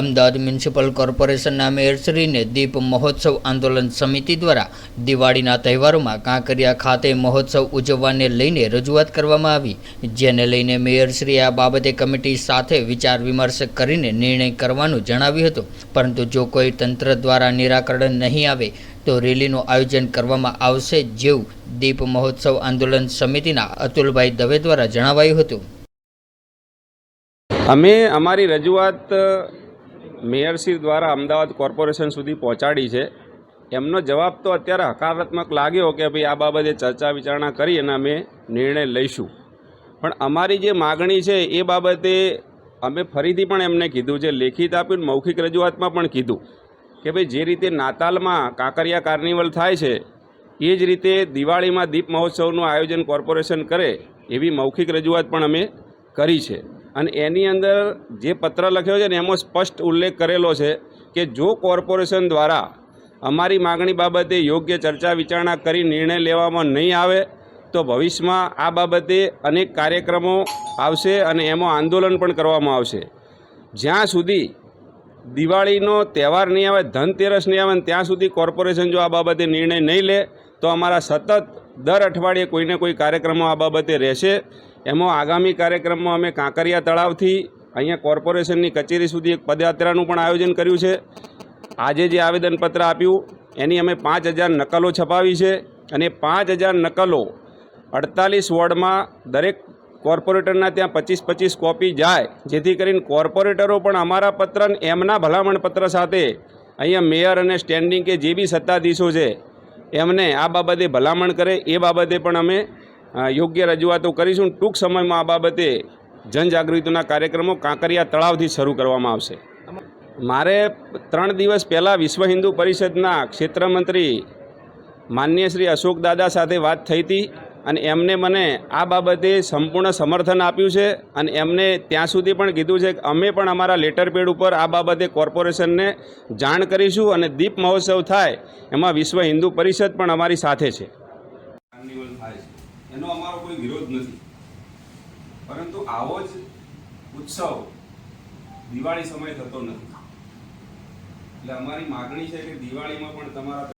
Ahmedabad municipal કોર્પોરેશનના મેયરશ્રીને દીપ મહોત્સવ આંદોલન સમિતિ દ્વારા દિવાળીના તહેવારોમાં કાંકરિયા ખાતે મહોત્સવ ઉજવવાને લઈને રજૂઆત કરવામાં આવી. જેને લઈને મેયરશ્રીએ આ બાબતે કમિટી સાથે વિચાર વિમર્શ કરીને નિર્ણય કરવાનું જણાવ્યું હતું. પરંતુ જો કોઈ તંત્ર દ્વારા નિરાકરણ નહીં આવે, તો રેલીનું આયોજન કરવામાં આવશે જેવું દીપ મહોત્સવ આંદોલન સમિતિના અતુલભાઈ દવે દ્વારા જણાવાયું હતું. અમે અમારી રજૂઆત મેયરશ્રી દ્વારા અમદાવાદ કોર્પોરેશન સુધી પહોંચાડી છે. એમનો જવાબ તો અત્યારે હકારાત્મક લાગ્યો કે ભાઈ આ બાબતે ચર્ચા વિચારણા કરી અને અમે નિર્ણય લઈશું. પણ અમારી જે માગણી છે એ બાબતે અમે ફરીથી પણ એમને કીધું છે. લેખિત આપ્યું મૌખિક રજૂઆતમાં પણ કીધું કે ભાઈ જે રીતે નાતાલમાં કાંકરિયા કાર્નિવલ થાય છે, એ જ રીતે દિવાળીમાં દીપ મહોત્સવનું આયોજન કોર્પોરેશન કરે એવી મૌખિક રજૂઆત પણ અમે કરી છે. અને એની અંદર જે પત્ર લખ્યો છે ને, એમાં સ્પષ્ટ ઉલ્લેખ કરેલો છે કે જો કોર્પોરેશન દ્વારા અમારી માગણી બાબતે યોગ્ય ચર્ચા વિચારણા કરી નિર્ણય લેવામાં નહીં આવે, તો ભવિષ્યમાં આ બાબતે અનેક કાર્યક્રમો આવશે અને એમાં આંદોલન પણ કરવામાં આવશે. જ્યાં સુધી દિવાળીનો તહેવાર નહીં આવે, ધનતેરસ નહીં આવે ત્યાં સુધી કોર્પોરેશન જો આ બાબતે નિર્ણય નહીં લે, તો અમારા સતત દર અઠવાડિયે કોઈને કોઈ કાર્યક્રમો આ બાબતે રહેશે. એમાં આગામી કાર્યક્રમમાં અમે કાંકરિયા તળાવથી અહીંયા કોર્પોરેશનની કચેરી સુધી એક પદયાત્રાનું પણ આયોજન કર્યું છે. આજે જે આવેદનપત્ર આપ્યું, એની અમે પાંચ હજાર નકલો છપાવી છે અને પાંચ હજાર નકલો અડતાલીસ વોર્ડમાં દરેક કોર્પોરેટરના ત્યાં પચીસ પચીસ કોપી જાય. જેથી કરીને કોર્પોરેટરો પણ અમારા પત્ર અને એમના ભલામણ પત્ર સાથે અહીંયા મેયર અને સ્ટેન્ડિંગ કે જે બી સત્તાધીશો છે, એમને આ બાબતે ભલામણ કરે, એ બાબતે પણ અમે યોગ્ય રજૂઆતો કરીશું. ટૂંક સમયમાં આ બાબતે જનજાગૃતિના કાર્યક્રમો કાંકરિયા તળાવથી શરૂ કરવામાં આવશે. મારે ત્રણ દિવસ પહેલાં વિશ્વ હિન્દુ પરિષદના ક્ષેત્રમંત્રી માન્ય શ્રી અશોક દાદા સાથે વાત થઈ હતી અને એમને મને આ બાબતે સંપૂર્ણ સમર્થન આપ્યું છે અને એમને ત્યાં સુધી પણ કીધું છે કે અમે પણ અમારા લેટર પેડ ઉપર આ બાબતે કોર્પોરેશનને જાણ કરીશું અને દીપ મહોત્સવ થાય એમાં વિશ્વ હિન્દુ પરિષદ પણ અમારી સાથે છે કાર્નિવલ થાય છે એનો અમારો કોઈ વિરોધ નથી. પરંતુ આવો જ ઉત્સવ દિવાળી સમયે થતો નથી. એટલે અમારી માગણી છે કે દિવાળીમાં પણ તમારા